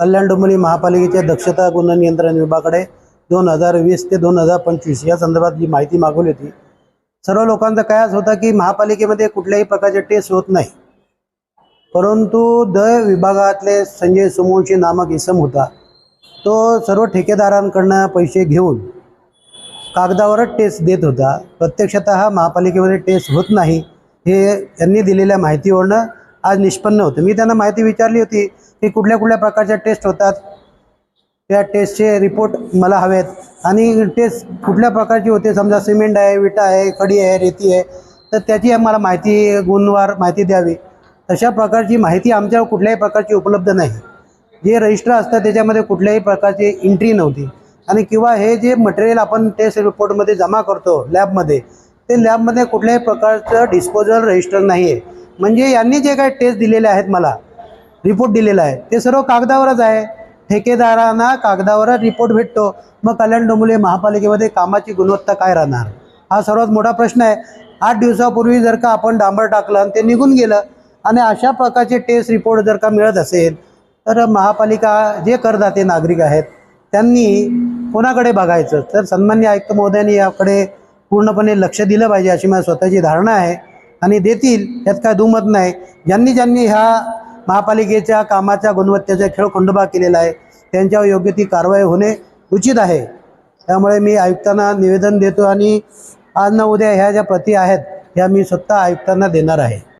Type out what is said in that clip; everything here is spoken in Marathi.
कल्याण डोंबिवली महापालिकेच्या दक्षता गुन्हा नियंत्रण विभागाकडे दोन हजार वीस ते दोन हजार पंचवीस या संदर्भात जी माहिती मागवली होती सर्व लोकांचा कयास होता की महापालिकेमध्ये कुठल्याही प्रकारचे टेस्ट होत नाही. परंतु द विभागातले संजय सुमोंशी नामक इसम होता तो सर्व ठेकेदारांकडनं पैसे घेऊन कागदावरच टेस्ट देत होता. प्रत्यक्षतः महापालिकेमध्ये टेस्ट होत नाही हे यांनी दिलेल्या माहितीवरनं आज निष्पन्न होतं. मी त्यांना माहिती विचारली होती की कुठल्या कुठल्या प्रकारच्या टेस्ट होतात. त्या टेस्टचे रिपोर्ट मला हवेत. आणि टेस्ट कुठल्या प्रकारची होते? समजा सिमेंट आहे विटा आहे खडी आहे रेती आहे. तर त्याची मला माहिती गुणवार माहिती द्यावी. तशा प्रकारची माहिती आमच्यावर कुठल्याही प्रकारची उपलब्ध नाही. जे रजिस्टर असतं त्याच्यामध्ये कुठल्याही प्रकारची एंट्री नव्हती. आणि किंवा हे जे मटेरियल आपण टेस्ट रिपोर्टमध्ये जमा करतो लॅबमध्ये ते लॅबमध्ये कुठल्याही प्रकारचं डिस्पोजल रजिस्टर नाही आहे म्हणजे यांनी जे काही टेस्ट दिलेले आहेत मला रिपोर्ट दिलेला आहे ते सर्व कागदावरच आहे. ठेकेदारांना कागदावरच रिपोर्ट भेटतो. मग कल्याण डोंबिवली महापालिकेमध्ये कामाची गुणवत्ता काय राहणार? हा सर्वात मोठा प्रश्न आहे. आठ दिवसापूर्वी जर का आपण डांबर टाकलं आणि ते निघून गेलं आणि अशा प्रकारचे टेस्ट रिपोर्ट जर का मिळत असेल तर महापालिका जे करदाते नागरिक आहेत त्यांनी कोणाकडे बघायचं? तर सन्मान्य आयुक्त महोदयांनी याकडे पूर्णपणे लक्ष दिलं पाहिजे अशी माझी स्वतःची धारणा आहे. आणि देतील यात काय दुमत नाही. ज्यांनी ज्यांनी ह्या महापालिकेच्या कामाच्या गुणवत्तेचा खेळ खंडोबा केलेला आहे त्यांच्यावर योग्य ती कारवाई होणे उचित आहे. त्यामुळे मी आयुक्तांना निवेदन देतो आणि आज ना उद्या ह्या ज्या प्रती आहेत ह्या मी स्वतः आयुक्तांना देणार आहे.